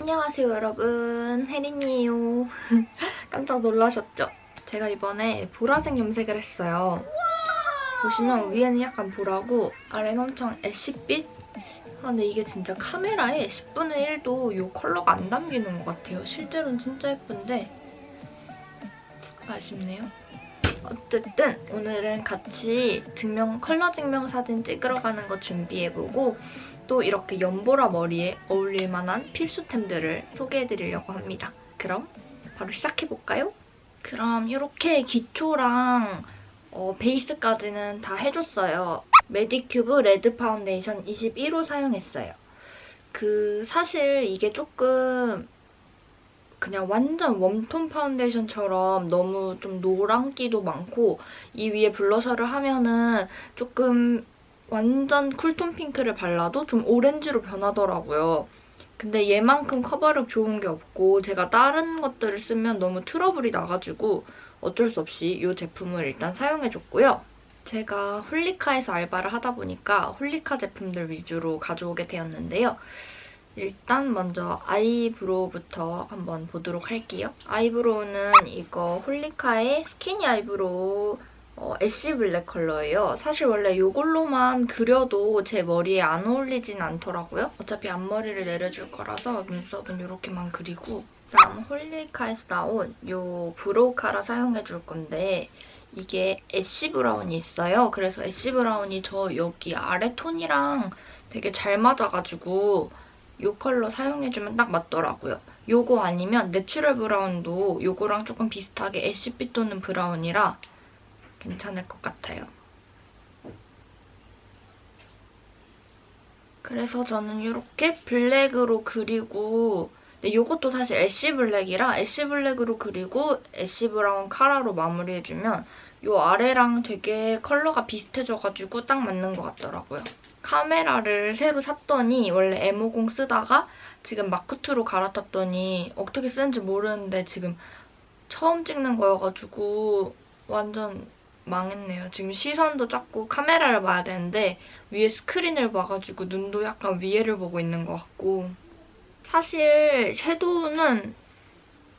안녕하세요 여러분. 혜린이에요. 깜짝 놀라셨죠? 제가 이번에 보라색 염색을 했어요. 보시면 위에는 약간 보라고 아래는 엄청 애쉬빛? 아, 근데 이게 진짜 카메라에 10분의 1도 이 컬러가 안 담기는 것 같아요. 실제로는 진짜 예쁜데 아쉽네요 어쨌든 오늘은 같이 증명 컬러 증명 사진 찍으러 가는 거 준비해보고 또 이렇게 연보라 머리에 어울릴 만한 필수템들을 소개해드리려고 합니다. 그럼 바로 시작해볼까요? 그럼 이렇게 기초랑 어, 베이스까지는 다 해줬어요. 메디큐브 레드 파운데이션 21호 사용했어요. 그 사실 이게 조금 그냥 완전 웜톤 파운데이션처럼 너무 좀 노란기도 많고 이 위에 블러셔를 하면은 조금 완전 쿨톤 핑크를 발라도 좀 오렌지로 변하더라고요. 근데 얘만큼 커버력 좋은 게 없고 제가 다른 것들을 쓰면 너무 트러블이 나가지고 어쩔 수 없이 이 제품을 일단 사용해줬고요. 제가 홀리카에서 알바를 하다 보니까 홀리카 제품들 위주로 가져오게 되었는데요. 일단 먼저 아이브로우부터 한번 보도록 할게요. 아이브로우는 이거 홀리카의 스키니 아이브로우 어, 애쉬 블랙 컬러예요. 사실 원래 이걸로만 그려도 제 머리에 안 어울리진 않더라고요. 어차피 앞머리를 내려줄 거라서 눈썹은 이렇게만 그리고 다음 홀리카에서 나온 이 브로우 카라 사용해줄 건데 이게 애쉬 브라운이 있어요. 그래서 애쉬 브라운이 저 여기 아래 톤이랑 되게 잘 맞아가지고 이 컬러 사용해주면 딱 맞더라고요. 요거 아니면 내추럴 브라운도 요거랑 조금 비슷하게 애쉬빛 도는 브라운이라 괜찮을 것 같아요. 그래서 저는 이렇게 블랙으로 그리고 근데 이것도 사실 애쉬 블랙이라 애쉬 블랙으로 그리고 애쉬 브라운 카라로 마무리해주면 이 아래랑 되게 컬러가 비슷해져가지고 딱 맞는 것 같더라고요. 카메라를 새로 샀더니 원래 M50 쓰다가 지금 마크2로 갈아탔더니 어떻게 쓰는지 모르는데 지금 처음 찍는 거여가지고 완전 망했네요. 지금 시선도 자꾸 카메라를 봐야 되는데 위에 스크린을 봐가지고 눈도 약간 위에를 보고 있는 것 같고 사실 섀도우는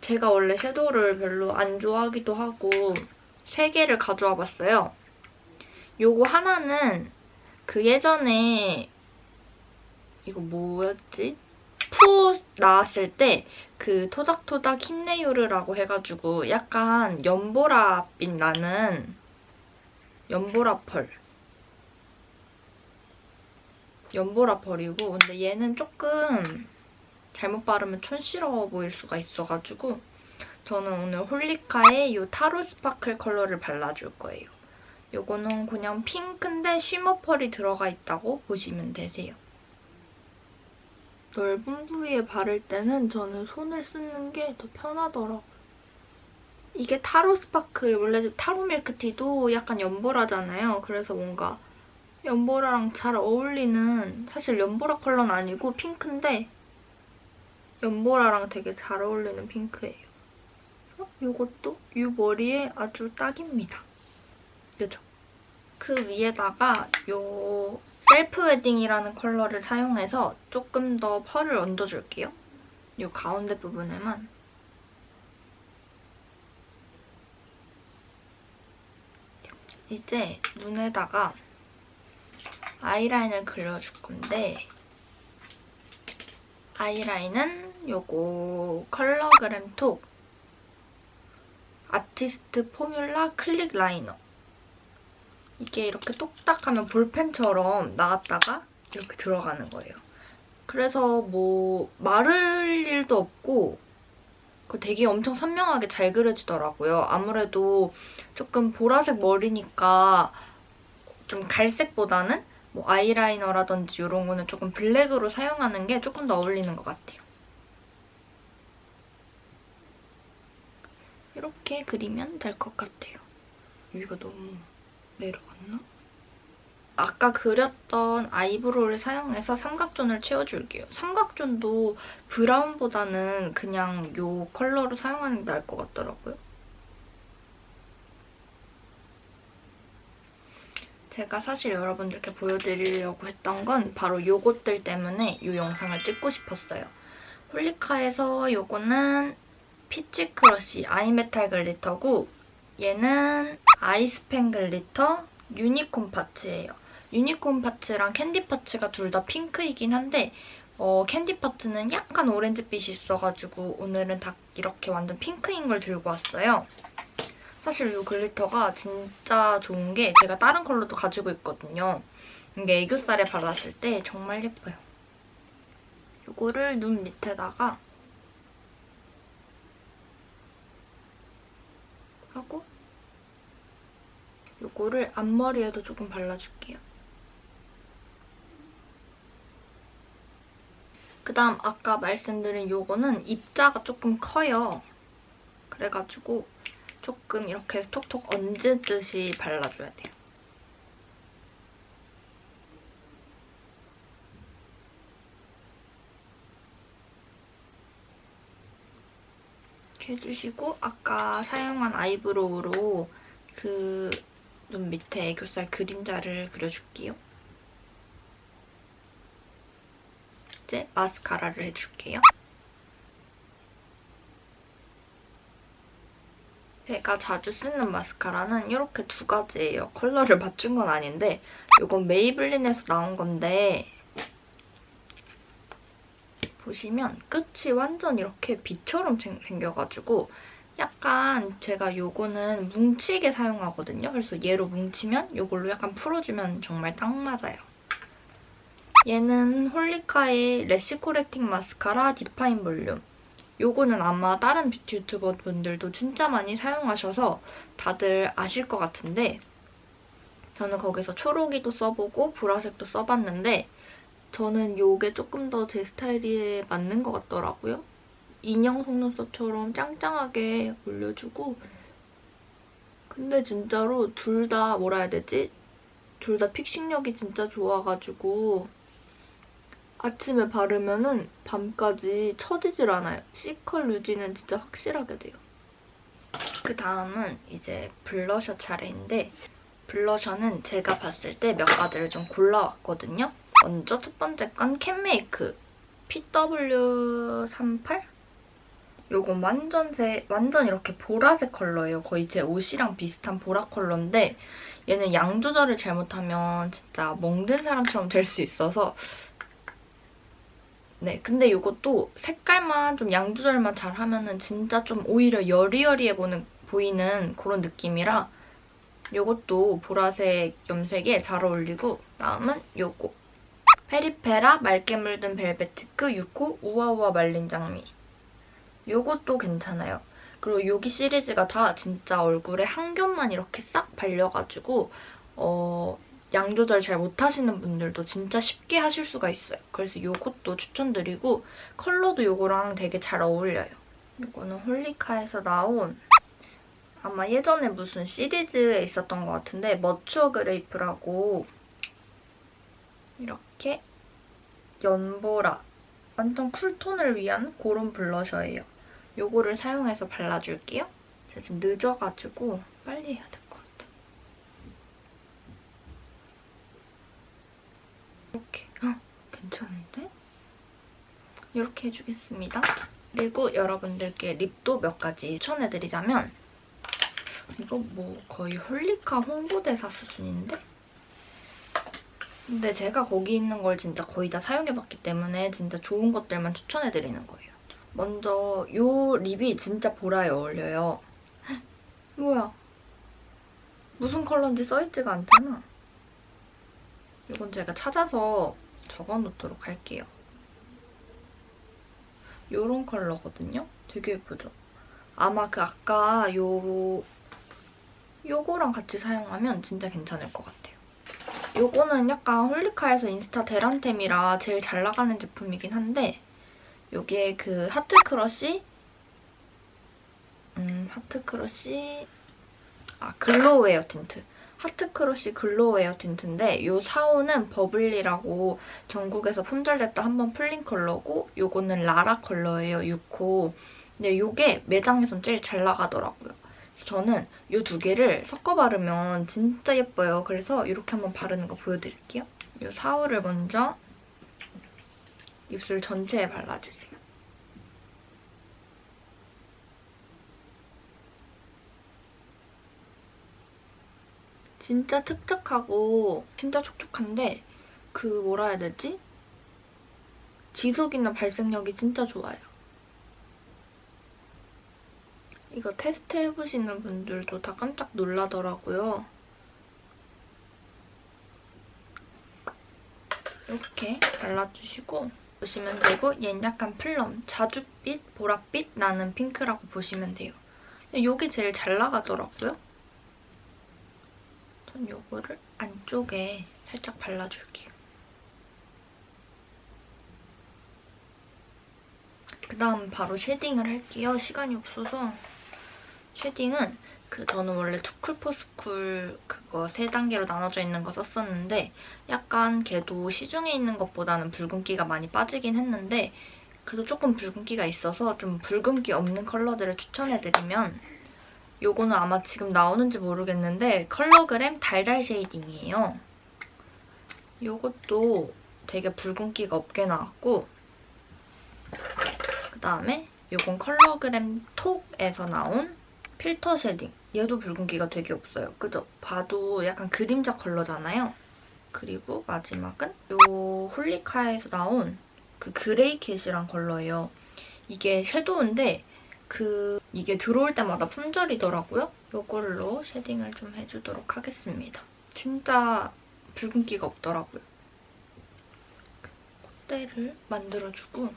제가 원래 섀도우를 별로 안 좋아하기도 하고 세 개를 가져와 봤어요. 요거 하나는 그 예전에 이거 뭐였지? 푸 나왔을 때 그 토닥토닥 힘내요르라고 해가지고 약간 연보라빛 나는 연보라 펄. 연보라 펄이고 근데 얘는 조금 잘못 바르면 촌스러워 보일 수가 있어가지고 저는 오늘 홀리카의 이 타로 스파클 컬러를 발라줄 거예요. 요거는 그냥 핑크인데 쉬머 펄이 들어가 있다고 보시면 되세요. 넓은 부위에 바를 때는 저는 손을 쓰는 게 더 편하더라고요. 이게 타로 스파클, 원래 타로 밀크티도 약간 연보라잖아요. 그래서 뭔가 연보라랑 잘 어울리는 사실 연보라 컬러는 아니고 핑크인데 연보라랑 되게 잘 어울리는 핑크예요. 이것도 이 머리에 아주 딱입니다. 그죠? 그 위에다가 이 셀프 웨딩이라는 컬러를 사용해서 조금 더 펄을 얹어줄게요. 이 가운데 부분에만 이제 눈에다가 아이라인을 그려줄 건데 아이라인은 요거 컬러그램 톡 아티스트 포뮬라 클릭 라이너 이게 이렇게 똑딱하면 볼펜처럼 나갔다가 이렇게 들어가는 거예요. 그래서 뭐 마를 일도 없고 그 되게 엄청 선명하게 잘 그려지더라고요. 아무래도 조금 보라색 머리니까 좀 갈색보다는 뭐 아이라이너라든지 이런 거는 조금 블랙으로 사용하는 게 조금 더 어울리는 것 같아요. 이렇게 그리면 될 것 같아요. 여기가 너무 내려갔나? 아까 그렸던 아이브로우를 사용해서 삼각존을 채워줄게요. 삼각존도 브라운보다는 그냥 이 컬러로 사용하는 게 나을 것 같더라고요. 제가 사실 여러분들께 보여드리려고 했던 건 바로 이것들 때문에 이 영상을 찍고 싶었어요. 홀리카에서 요거는 피치 크러쉬 아이메탈 글리터고 얘는 아이스펜 글리터 유니콘 파츠예요. 유니콘 파츠랑 캔디 파츠가 둘 다 핑크이긴 한데 어, 캔디 파츠는 약간 오렌지빛이 있어가지고 오늘은 다 이렇게 완전 핑크인 걸 들고 왔어요. 사실 이 글리터가 진짜 좋은 게 제가 다른 컬러도 가지고 있거든요. 이게 애교살에 발랐을 때 정말 예뻐요. 이거를 눈 밑에다가 하고 이거를 앞머리에도 조금 발라줄게요. 그다음 아까 말씀드린 요거는 입자가 조금 커요. 그래가지고 조금 이렇게 톡톡 얹듯이 발라줘야 돼요. 이렇게 해주시고 아까 사용한 아이브로우로 그 눈 밑에 애교살 그림자를 그려줄게요. 이제 마스카라를 해줄게요. 제가 자주 쓰는 마스카라는 이렇게 두 가지예요. 컬러를 맞춘 건 아닌데 이건 메이블린에서 나온 건데 보시면 끝이 완전 이렇게 비처럼 생- 생겨가지고 약간 제가 요거는 뭉치게 사용하거든요. 그래서 얘로 뭉치면 요걸로 약간 풀어주면 정말 딱 맞아요. 얘는 홀리카의 래쉬 코렉팅 마스카라 디파인 볼륨. 요거는 아마 다른 뷰티 유튜버 분들도 진짜 많이 사용하셔서 다들 아실 것 같은데 저는 거기서 초록이도 써보고 보라색도 써봤는데 저는 요게 조금 더 제 스타일에 맞는 것 같더라고요. 인형 속눈썹처럼 짱짱하게 올려주고 근데 진짜로 둘 다 뭐라 해야 되지? 둘 다 픽싱력이 진짜 좋아가지고 아침에 바르면은 밤까지 처지질 않아요. C컬 유지는 진짜 확실하게 돼요. 그 다음은 이제 블러셔 차례인데 블러셔는 제가 봤을 때 몇 가지를 좀 골라왔거든요. 먼저 첫 번째 건 캔메이크 PW38? 요건 완전 새, 완전 이렇게 보라색 컬러예요. 거의 제 옷이랑 비슷한 보라 컬러인데 얘는 양 조절을 잘못하면 진짜 멍든 사람처럼 될 수 있어서 네, 근데 이것도 색깔만 좀 양 조절만 잘 하면은 진짜 좀 오히려 여리여리해 보는, 보이는 그런 느낌이라 이것도 보라색 염색에 잘 어울리고 다음은 요거 페리페라 맑게 물든 벨벳티크 6호 우아우아 말린 장미 요것도 괜찮아요. 그리고 여기 시리즈가 다 진짜 얼굴에 한 겹만 이렇게 싹 발려가지고 어, 양 조절 잘 못하시는 분들도 진짜 쉽게 하실 수가 있어요. 그래서 요것도 추천드리고 컬러도 요거랑 되게 잘 어울려요. 요거는 홀리카에서 나온 아마 예전에 무슨 시리즈에 있었던 것 같은데 머추어 그레이프라고 이렇게 연보라 완전 쿨톤을 위한 그런 블러셔예요. 요거를 사용해서 발라줄게요. 제가 지금 늦어가지고 빨리 해야 될 것 같아. 이렇게. 어, 괜찮은데? 이렇게 해주겠습니다. 그리고 여러분들께 립도 몇 가지 추천해드리자면 이거 뭐 거의 홀리카 홍보대사 수준인데? 근데 제가 거기 있는 걸 진짜 거의 다 사용해봤기 때문에 진짜 좋은 것들만 추천해드리는 거예요. 먼저 이 립이 진짜 보라에 어울려요. 헉, 뭐야? 무슨 컬러인지 써있지가 않잖아. 이건 제가 찾아서 적어놓도록 할게요. 요런 컬러거든요? 되게 예쁘죠? 아마 그 아까 요 요거랑 같이 사용하면 진짜 괜찮을 것 같아요. 요거는 약간 홀리카에서 인스타 대란템이라 제일 잘 나가는 제품이긴 한데 여기에 그 하트 크러쉬? 음 하트 크러쉬? 아 글로우웨어 틴트. 하트 크러쉬 글로우웨어 틴트인데 이 4호는 버블리라고 전국에서 품절됐다 한번 풀린 컬러고 요거는 라라 컬러예요 6호 근데 요게 매장에선 제일 잘 나가더라고요 저는 이 두 개를 섞어 바르면 진짜 예뻐요. 그래서 이렇게 한번 바르는 거 보여드릴게요. 이 사울을 먼저 입술 전체에 발라주세요. 진짜 특특하고 진짜 촉촉한데 그 뭐라 해야 되지? 지속이나 발색력이 진짜 좋아요. 이거 테스트 해보시는 분들도 다 깜짝 놀라더라고요. 이렇게 발라주시고 보시면 되고 얘는 약간 플럼, 자줏빛, 보랏빛 나는 핑크라고 보시면 돼요. 이게 제일 잘 나가더라고요. 전 요거를 안쪽에 살짝 발라줄게요. 그 다음 바로 쉐딩을 할게요. 시간이 없어서. 쉐딩은 그 저는 원래 투쿨 포스쿨 그거 세 단계로 나눠져 있는 거 썼었는데 약간 걔도 시중에 있는 것보다는 붉은기가 많이 빠지긴 했는데 그래도 조금 붉은기가 있어서 좀 붉은기 없는 컬러들을 추천해드리면 요거는 아마 지금 나오는지 모르겠는데 컬러그램 달달 쉐이딩이에요. 요것도 되게 붉은기가 없게 나왔고 그다음에 요건 컬러그램 톡에서 나온 필터 쉐딩. 얘도 붉은기가 되게 없어요. 그죠? 봐도 약간 그림자 컬러잖아요. 그리고 마지막은 요 홀리카에서 나온 그 그레이 캣이란 컬러예요. 이게 섀도우인데 그 이게 들어올 때마다 품절이더라고요. 요걸로 쉐딩을 좀 해주도록 하겠습니다. 진짜 붉은기가 없더라고요. 콧대를 만들어주고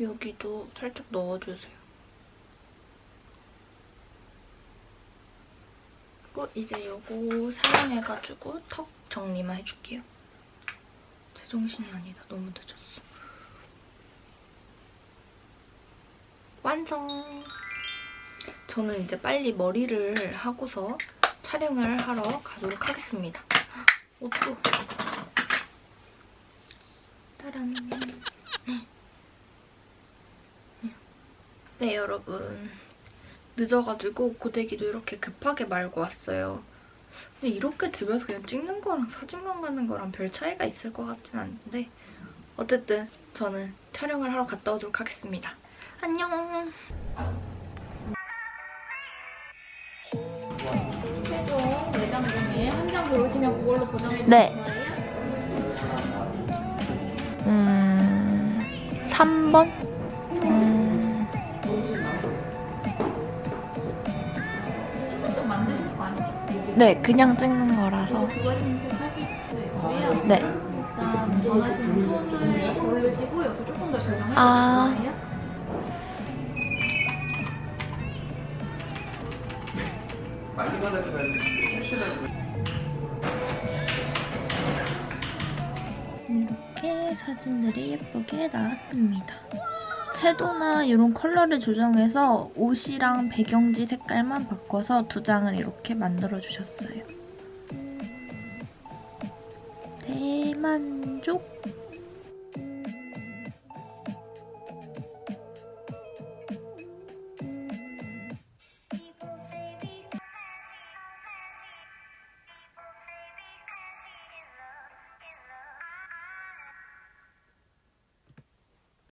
여기도 살짝 넣어주세요. 그리고 이제 요거 사용해가지고 턱 정리만 해줄게요. 제정신이 아니다. 너무 늦었어. 완성! 저는 이제 빨리 머리를 하고서 촬영을 하러 가도록 하겠습니다. 옷도 따란 네 여러분 늦어가지고 고데기도 이렇게 급하게 말고 왔어요. 근데 이렇게 집에서 그냥 찍는 거랑 사진관 가는 거랑 별 차이가 있을 것 같진 않은데 어쨌든 저는 촬영을 하러 갔다 오도록 하겠습니다. 안녕! 최종 매장 중에 한장 고르시면 그걸로 보정해 네. 거예요? 음... 3번? 네, 그냥 찍는 거라서. 네. 아. 이렇게 사진들이 예쁘게 나왔습니다. 채도나 이런 컬러를 조정해서 옷이랑 배경지 색깔만 바꿔서 두 장을 이렇게 만들어 주셨어요. 대만족